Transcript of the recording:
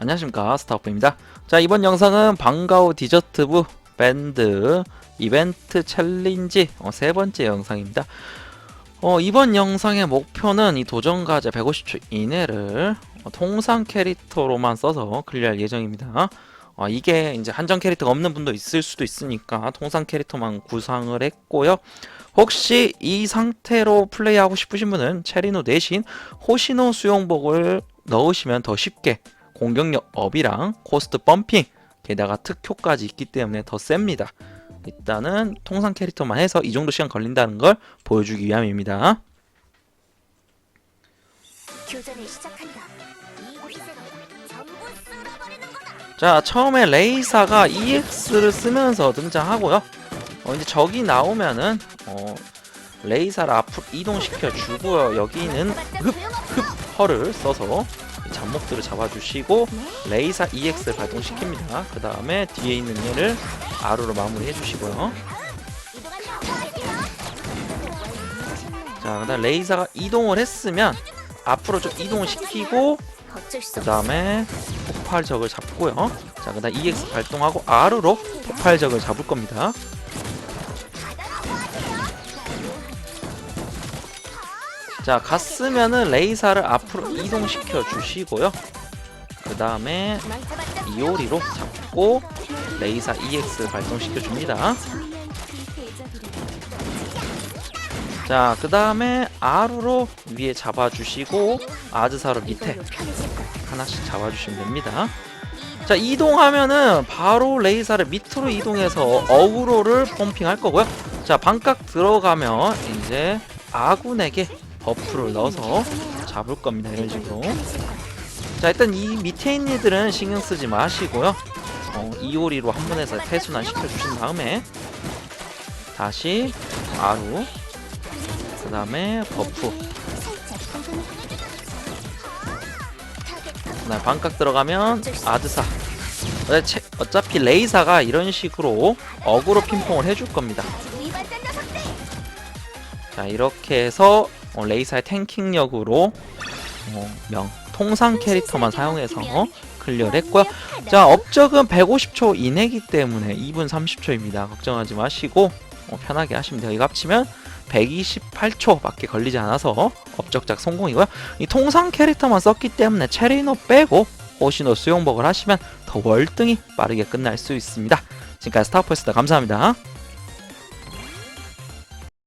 안녕하십니까 스타워프입니다. 자 이번 영상은 방과후 디저트부 밴드 이벤트 챌린지 어, 세 번째 영상입니다. 어, 이번 영상의 목표는 이 도전과제 150초 이내를 어, 통상 캐릭터로만 써서 클리어할 예정입니다. 어, 이게 이제 한정 캐릭터가 없는 분도 있을 수도 있으니까 통상 캐릭터만 구상을 했고요. 혹시 이 상태로 플레이하고 싶으신 분은 체리노 대신 호시노 수용복을 넣으시면 더 쉽게 공격력 업이랑 코스트 펌핑 게다가 특효까지 있기 때문에 더 셉니다. 일단은 통상 캐릭터만 해서 이 정도 시간 걸린다는 걸 보여주기 위함입니다. 자 처음에 레이사가 EX를 쓰면서 등장하고요. 어, 이제 적이 나오면은 어, 레이사를 앞으로 이동시켜 주고요. 여기는 흡, 흡, 허를 써서 이 잡목들을 잡아주시고 레이사 EX를 발동시킵니다 그 다음에 뒤에 있는 얘를 아루로 마무리해 주시고요 자 그 다음 레이사가 이동을 했으면 앞으로 좀 이동을 시키고 그. 다음에 폭발적을 잡고요. 자, 그 다음 EX 발동하고 R로 폭발적을 잡을 겁니다. 자, 갔으면은 레이사를 앞으로 이동시켜 주시고요. 그 다음에 이오리로 잡고 레이사 EX 발동시켜 줍니다. 자, 그 다음에 R로 위에 잡아주시고 아즈사로 밑에. 하나씩 잡아주시면 됩니다. 자 이동하면은 바로 레이사를 밑으로 이동해서 어그로를 펌핑할 거고요. 자 반각 들어가면 이제 아군에게 버프를 넣어서 잡을 겁니다. 이런 식으로. 자 일단 이 밑에 있는 애들은 신경 쓰지 마시고요. 어, 이오리로 한 번에서 태순환 시켜주신 다음에 다시 아루 그 다음에 버프 그다음에 반각 들어가면 아드사 어차- 어차피 레이사가 이런 식으로 어그로 핑퐁을 해줄 겁니다. 자 이렇게 해서 어, 레이사의 탱킹력으로 어, 명 통상 캐릭터만 사용해서 클리어를 했고요. 자 업적은 150초 이내기 때문에 2분 30초입니다. 걱정하지 마시고 어, 편하게 하시면 돼요. 이거 합치면 128초밖에 걸리지 않아서 업적작 성공이고요. 이 통상 캐릭터만 썼기 때문에 체리노 빼고 호시노 수용복을 하시면 더 월등히 빠르게 끝날 수 있습니다. 지금까지 스타포였습니다 감사합니다